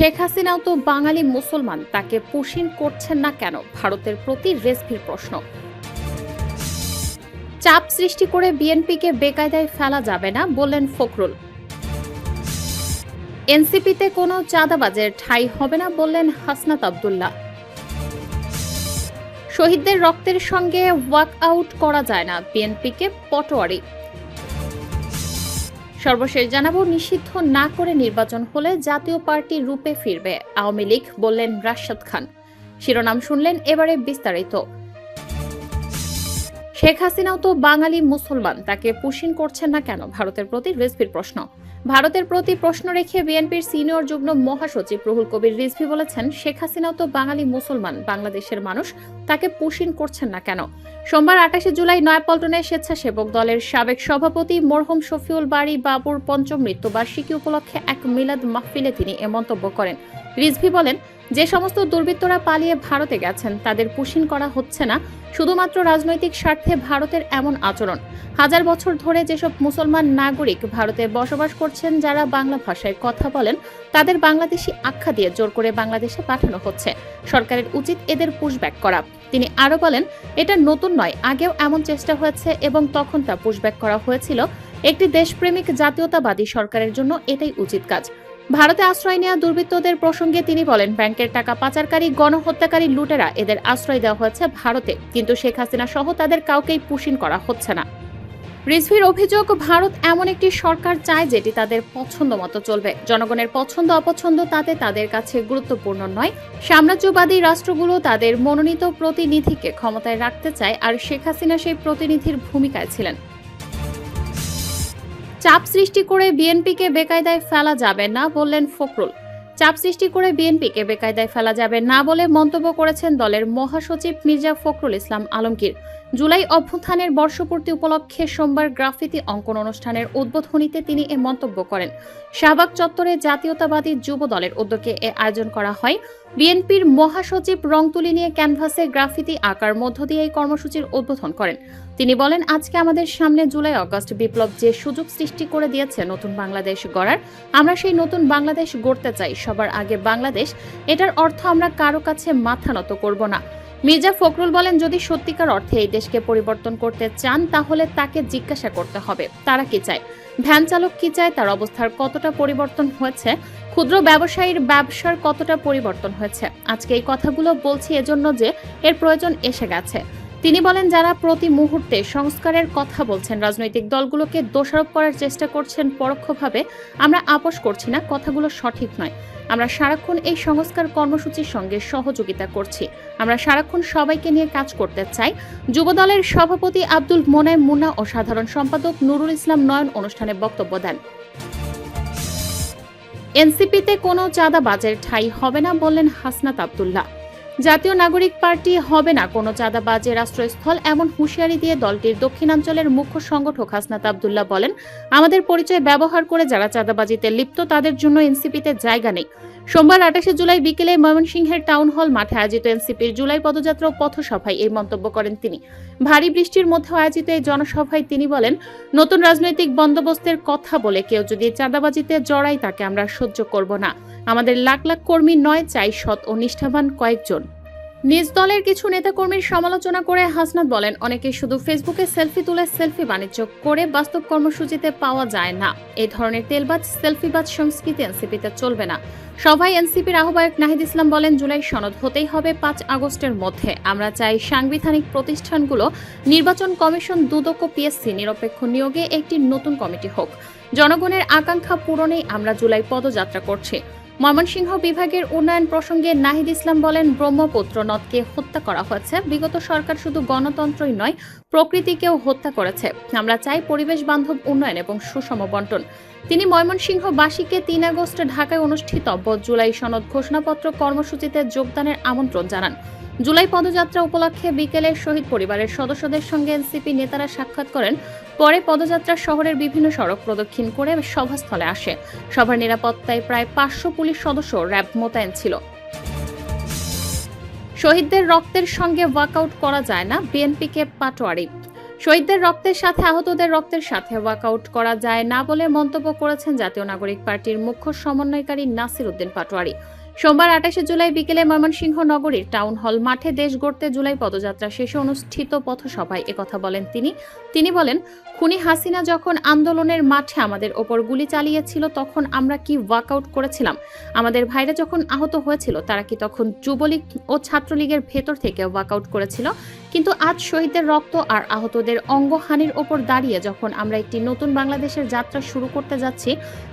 শেখ হাসিনাও তো বাঙালি মুসলমান, তাকে পুশিন করছেন না কেন? ভারতের প্রতি রেসভির প্রশ্ন। চাপ সৃষ্টি করে বিএনপিকে বেকায়দায় ফেলা যাবে না, বললেন ফখরুল। এনসিপিতে কোনো চাঁদাবাজের ঠাঁই হবে না, বললেন হাসনাত আবদুল্লাহ। শহীদদের রক্তের সঙ্গে ওয়াক আউট করা যায় না, বিএনপিকে পটোয়ারি। সর্বশেষ জানাব, নিষিদ্ধ না করে নির্বাচন হলে জাতীয় পার্টি রূপে ফিরবে, আওয়ামী লীগ বললেন রাশাদ খান। শিরোনাম শুনলেন এবারে বিস্তারিত। শেখ হাসিনাও তো বাঙালি মুসলমান, তাকে পুশিন করছেন না কেন? ভারতের প্রতি রেসপির প্রশ্ন। ভারতের প্রতি প্রশ্ন রেখে বিএনপির সিনিয়র যুগ্ম মহাসচিব রুহুল কবির রিজভি বলেছেন, শেখ হাসিনাও তো বাঙালি মুসলমান, বাংলাদেশের মানুষ, তাকে পুশিন করছেন না কেন? সোমবার আঠাশে জুলাই নয়াপল্টনে স্বেচ্ছাসেবক দলের সাবেক সভাপতি মরহুম শফিউল বাড়ি বাবুর পঞ্চম মৃত্যুবার্ষিকী উপলক্ষে এক মিলাদ মাহফিলে তিনি এ মন্তব্য করেন। রিজভি বলেন যে সমস্ত দুর্বৃত্তরা পালিয়ে ভারতে গেছেন, তাদের পুশিন করা হচ্ছে না, শুধুমাত্র রাজনৈতিক স্বার্থে ভারতের এমন আচরণ। হাজার বছর ধরে যেসব মুসলমান নাগরিক ভারতে বসবাস করছেন, যারা বাংলা ভাষায় কথা বলেন, তাদের বাংলাদেশি আখ্যা দিয়ে জোর করে বাংলাদেশে পাঠানো হচ্ছে। সরকারের উচিত এদের পুশব্যাক করা। তিনি আরও বলেন, এটা নতুন নয়, আগেও এমন চেষ্টা হয়েছে এবং তখন তা পুশব্যাক করা হয়েছিল। একটি দেশপ্রেমিক জাতীয়তাবাদী সরকারের জন্য এটাই উচিত কাজ। ভারতে আশ্রয় নেওয়া দুর্বৃত্তদের প্রসঙ্গে তিনি বলেন, ব্যাংকের টাকা পাচারকারী, গণহত্যাকারী লুটেরা এদের আশ্রয় দেওয়া হয়েছে ভারতে। কিন্তু শেখ হাসিনা সহ তাদের কাউকেই পুশিন করা হচ্ছে না। রিজভির অভিযোগ, ভারত এমন একটি সরকার চায় যেটি তাদের পছন্দ মতো চলবে। জনগণের পছন্দ, অপছন্দ তাতে তাদের কাছে গুরুত্বপূর্ণ নয়। সাম্রাজ্যবাদী রাষ্ট্রগুলো তাদের মনোনীত প্রতিনিধিকে ক্ষমতায় রাখতে চায়, আর শেখ হাসিনা সেই প্রতিনিধির ভূমিকায় ছিলেন। চাপ সৃষ্টি করে বিএনপিকে বেকায়দায় ফেলা যাবে না বললেন ফখরুল। চাপ সৃষ্টি করে বিএনপিকে বেকায়দায় ফেলা যাবে না বলে মন্তব্য করেছেন দলের মহাসচিব মির্জা ফখরুল ইসলাম আলমগীর। জুলাই অভ্যুত্থানের বর্ষপূর্তি উপলক্ষে সোমবার গ্রাফিতি অঙ্কন অনুষ্ঠানের উদ্বোধনীতে তিনি এ মন্তব্য করেন। শাহবাগ চত্বরে জাতীয়তাবাদী যুব দলের উদ্যোগে এ আয়োজন করা হয়। বিএনপির মহাসচিব রং তুলি নিয়ে ক্যানভাসে গ্রাফিতি আঁকার মধ্য দিয়ে এই কর্মসূচির উদ্বোধন করেন। তিনি বলেন, আজকে আমাদের সামনে জুলাই অগস্ট বিপ্লব যে সুযোগ সৃষ্টি করে দিয়েছে নতুন বাংলাদেশ গড়ার, আমরা সেই নতুন বাংলাদেশ গড়তে চাই। সবার আগে বাংলাদেশ, এটার অর্থ আমরা কারও কাছে মাথা নত করব না। মির্জা ফখরুল বলেন, যদি সত্যিকার অর্থে এই দেশকে পরিবর্তন করতে চান, তাহলে তাকে জিজ্ঞাসা করতে হবে। তারা কি চায়? ভ্যান চালক কি চায়? তার অবস্থার কতটা পরিবর্তন হয়েছে? ক্ষুদ্র ব্যবসায়ীর ব্যবসার কতটা পরিবর্তন হয়েছে? আজকে এই কথাগুলো বলছি এজন্য যে এর প্রয়োজন এসে গেছে। তিনি বলেন, যারা প্রতি মুহূর্তে সংস্কারের কথা বলছেন, রাজনৈতিক দলগুলোকে দোষারোপ করার চেষ্টা করছেন পরোক্ষভাবে, আমরা আপোষ করছি না, কথাগুলো সঠিক নয়। আমরা সারাক্ষণ এই সংস্কার কর্মসূচির সঙ্গে সহযোগিতা করছি। আমরা সারাক্ষণ সবাইকে নিয়ে কাজ করতে চাই। যুবদলের সভাপতি আব্দুল মোনায়েম মুন্না ও সাধারণ সম্পাদক নুরুল ইসলাম নয়ন অনুষ্ঠানে বক্তব্য দেন। এনসিপিতে কোনো চাঁদাবাজের ঠাঁই হবে না বললেন হাসনাত আবদুল্লাহ। জাতীয় নাগরিক পার্টি হবে না। কোনো চাঁদাবাজের আশ্রয়স্থল এমন হুঁশিয়ারি দিয়ে দলটির দক্ষিণাঞ্চলের মুখ্য সংগঠক হাসনাত আবদুল্লাহ বলেন, আমাদের পরিচয় ব্যবহার করে যারা চাঁদাবাজিতে লিপ্ত, তাদের জন্য এনসিপিতে জায়গা নেই। সোমবার আঠাশে জুলাই বিকেলে ময়মনসিংহের টাউন হল মাঠে আয়োজিত এনসিপির জুলাই পদযাত্রা ও পথসভায় এই মন্তব্য করেন তিনি। ভারী বৃষ্টির মধ্যে আয়োজিত এই জনসভায় তিনি বলেন, নতুন রাজনৈতিক বন্দোবস্তের কথা বলে কেউ যদি চাঁদাবাজিতে জড়ায় তাকে আমরা সহ্য করব না। আমাদের লাখ লাখ কর্মী নয় চাই সৎ ও নিষ্ঠাবান কয়েকজন। নিজ দলের কিছু নেতাকর্মীর সমালোচনা করে হাসনাত বলেন, অনেকে শুধু ফেসবুকে সেলফি তুলে সেলফি বাণিজ্য করে বাস্তব কর্মসূচিতে পাওয়া যায় না। এই ধরনের তেলবাজ, সেলফিবাজ সংস্কৃতি এনসিপিতে চলবে না। সভায় এনসিপির আহ্বায়ক নাহিদ ইসলাম বলেন, জুলাই সনদ হতেই হবে পাঁচ আগস্টের মধ্যে। আমরা চাই সাংবিধানিক প্রতিষ্ঠানগুলো, নির্বাচন কমিশন দুদক ও পিএসসি নিরপেক্ষ নিয়োগে একটি নতুন কমিটি হোক। জনগণের আকাঙ্ক্ষা পূরণেই আমরা জুলাই পদযাত্রা করছি। ময়মনসিংহ বিভাগের উন্নয়ন প্রসঙ্গে নাহিদ ইসলাম বলেন, ব্রহ্মপুত্র নদকে হত্যা করা হয়েছে। বিগত সরকার শুধু গণতন্ত্রই নয়, প্রকৃতিকেও হত্যা করেছে। আমরা চাই পরিবেশ বান্ধব উন্নয়ন এবং সুষম বন্টন। তিনি ময়মনসিংহবাসীকে তিন আগস্ট ঢাকায় অনুষ্ঠিতব্য জুলাই সনদ ঘোষণাপত্র কর্মসূচিতে যোগদানের আমন্ত্রণ জানান। জুলাই পদযাত্রা উপলক্ষে বিকেলে শহীদ পরিবারের সদস্যদের সঙ্গে এনসিপি নেতারা সাক্ষাৎ করেন। পরে পদযাত্রা শহরের বিভিন্ন সড়ক প্রদক্ষিণ করে সভাস্থলে আসে। সভার নিরাপত্তায় প্রায় পাঁচশো পুলিশ সদস্য র্যাব মোতায়েন ছিল। শহীদদের রক্তের সঙ্গে ওয়াকআউট করা যায় না বিএনপিকে পাটোয়ারি। শহীদদের রক্তের সাথে আহতদের রক্তের সাথে ওয়াকআউট করা যায় না বলে মন্তব্য করেছেন জাতীয় নাগরিক পার্টির মুখ্য সমন্বয়কারী নাসির উদ্দিন পাটোয়ারি। সোমবার আঠাশে জুলাই বিকেলে ময়মনসিংহ নগরীর টাউন হল মাঠে দেশ গড়তে জুলাই পদযাত্রা শেষে অনুষ্ঠিত পথসভায় একথা বলেন তিনি। তিনি বলেন, খুনি হাসিনা যখন আন্দোলনের মাঠে আমাদের ওপর গুলি চালিয়েছিল, তখন আমরা কি ওয়াকআউট করেছিলাম? আমাদের ভাইরা যখন আহত হয়েছিল, তারা কি তখন যুবলীগ ও ছাত্রলীগের ভেতর থেকে ওয়াকআউট করেছিল? কিন্তু আজ শহীদদের রক্ত আর আহতদের অঙ্গহানির ওপর দাঁড়িয়ে যখন আমরা একটি নতুন বাংলাদেশের যাত্রা শুরু করতে যাচ্ছি,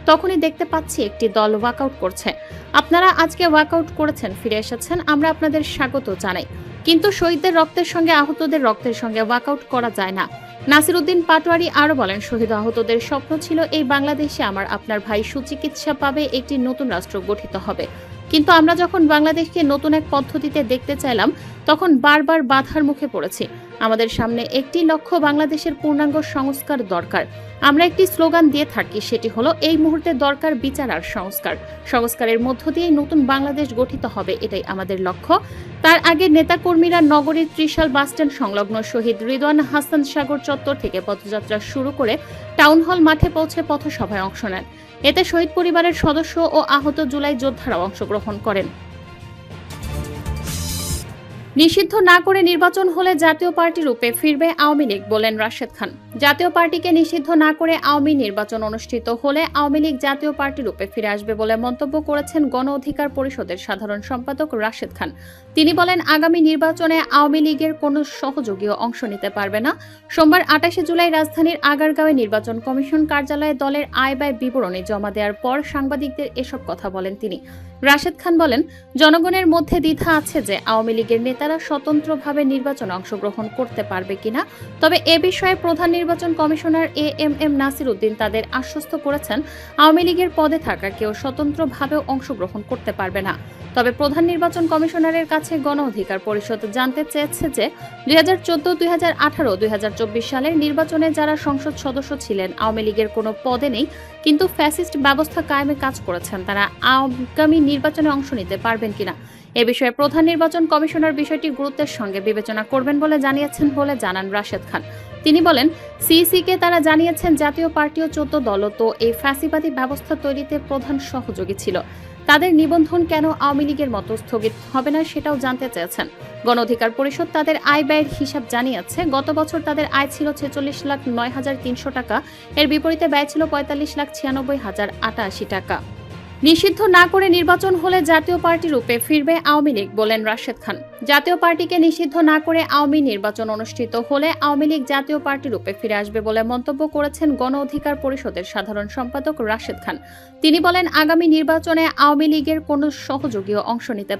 তখনই দেখতে পাচ্ছি একটি দল ওয়াকআউট করছে। আপনারা আজকে ওয়াকআউট করেছেন, ফিরে এসেছেন, আমরা আপনাদের স্বাগত জানাই। কিন্তু শহীদদের রক্তের সঙ্গে আহতদের রক্তের সঙ্গে ওয়ার্কআউট করা যায় না। নাসিরুদ্দিন পাটোয়ারি আরও বলেন, শহীদ আহতদের স্বপ্ন ছিল এই বাংলাদেশে আমার আপনার ভাই সুচিকিৎসা পাবে, একটি নতুন রাষ্ট্র গঠিত হবে। কিন্তু আমরা যখন বাংলাদেশকে নতুন এক পদ্ধতিতে দেখতে চাইলাম, তখন বারবার বাধার মুখে পড়েছি। আমাদের সামনে একটি লক্ষ্য বাংলাদেশের পূর্ণাঙ্গ সংস্কার দরকার। আমরা একটি স্লোগান দিয়ে থাকি, সেটি হলো, এই মুহূর্তে দরকার বিচার আর সংস্কার। সংস্কারের মধ্য দিয়েই নতুন বাংলাদেশ গঠিত হবে, এটাই আমাদের লক্ষ্য। তার আগে নেতাকর্মীরা নগরীর ত্রিশাল বাসস্ট্যান্ড সংলগ্ন শহীদ রিদওয়ান হাসান সাগর চত্বর থেকে পথযাত্রা শুরু করে টাউন হল মাঠে পৌঁছে পথসভায় অংশ নেন। এতে শহীদ পরিবারের সদস্য ও আহত জুলাই যোদ্ধারা অংশগ্রহণ করেন। নিষিদ্ধ না করে নির্বাচন হলে জাতীয় পার্টি রূপে ফিরবে আওয়ামী লীগ বলেন রাশেদ খান। জাতীয় পার্টিকে নিষিদ্ধ না করে আওয়ামী নির্বাচন অনুষ্ঠিত হলে আওয়ামী লীগ জাতীয় পার্টি রূপে ফিরে আসবে বলে মন্তব্য করেছেন গণ অধিকার পরিষদের সাধারণ সম্পাদক রাশেদ খান। তিনি বলেন, আগামী নির্বাচনে আওয়ামী লীগের কোনো সহযোগীও অংশ নিতে পারবে না। সোমবার আটাশে জুলাই রাজধানীর আগারগাঁওয়ে নির্বাচন কমিশন কার্যালয়ে দলের আয় ব্যয় বিবরণী জমা দেওয়ার পর সাংবাদিকদের এসব কথা বলেন তিনি। রাশেদ খান বলেন, জনগণের মধ্যে দ্বিধা আছে যে আওয়ামী লীগের নেতারা স্বতন্ত্রভাবে নির্বাচনে অংশগ্রহণ করতে পারবে কিনা। তবে এ বিষয়ে প্রধান নির্বাচন commissioner A M M Nasir Uddin তাদের আশ্বস্ত করেছেন, আওয়ামী লীগের পদে থাকা কেউ স্বতন্ত্রভাবেও অংশগ্রহণ করতে পারবে না। তবে প্রধান নির্বাচন কমিশনারের কাছে গণ অধিকার পরিষদ জানতে চেয়েছে যে দুই হাজার চোদ্দ, দুই হাজার আঠারো, দুই হাজার চব্বিশ সালের নির্বাচনে যারা সংসদ সদস্য ছিলেন, আওয়ামী লীগের কোনো পদে নেই, কিন্তু ফ্যাসিস্ট ব্যবস্থা কায়েমে কাজ করেছেন। তারা আগামী নির্বাচনে অংশ নিতে পারবেন কিনা? এ বিষয়ে প্রধান নির্বাচন কমিশনার বিষয়টি গুরুত্বের সঙ্গে বিবেচনা করবেন বলে জানিয়েছেন বলে জানান রাশেদ খান। তিনি বলেন, সিইসিকে তারা জানিয়েছেন জাতীয় পার্টি ও চোদ্দ দল তো এই ফ্যাসিবাদী ব্যবস্থা তৈরিতে প্রধান সহযোগী ছিল। তাদের নিবন্ধন কেন আওয়ামী লীগের মতো স্থগিত হবে না সেটাও জানতে চেয়েছেন। গণ অধিকার পরিষদ তাদের আয় ব্যয়ের হিসাব জানিয়েছে। গত বছর তাদের আয় ছিল ছেচল্লিশ লাখ নয় হাজার তিনশো টাকা। এর বিপরীতে ব্যয় ছিল পঁয়তাল্লিশ লাখ ছিয়ানব্বই হাজার আটাশি টাকা। নিষিদ্ধ না করে নির্বাচন হলে জাতীয় পার্টি রূপে ফিরবে আওয়ামী লীগ, বলেন রাশেদ খান। জাতীয় পার্টিকে নিষিদ্ধ না করে আওয়ামী নির্বাচন অনুষ্ঠিত হলে আওয়ামী লীগ জাতীয় পার্টি রূপে ফিরে আসবে বলে মন্তব্য করেছেন গণ অধিকার পরিষদের সাধারণ সম্পাদক রাশেদ খান। তিনি বলেন, আগামী নির্বাচনে আওয়ামী লীগের কোনো সহযোগীও অংশ নিতে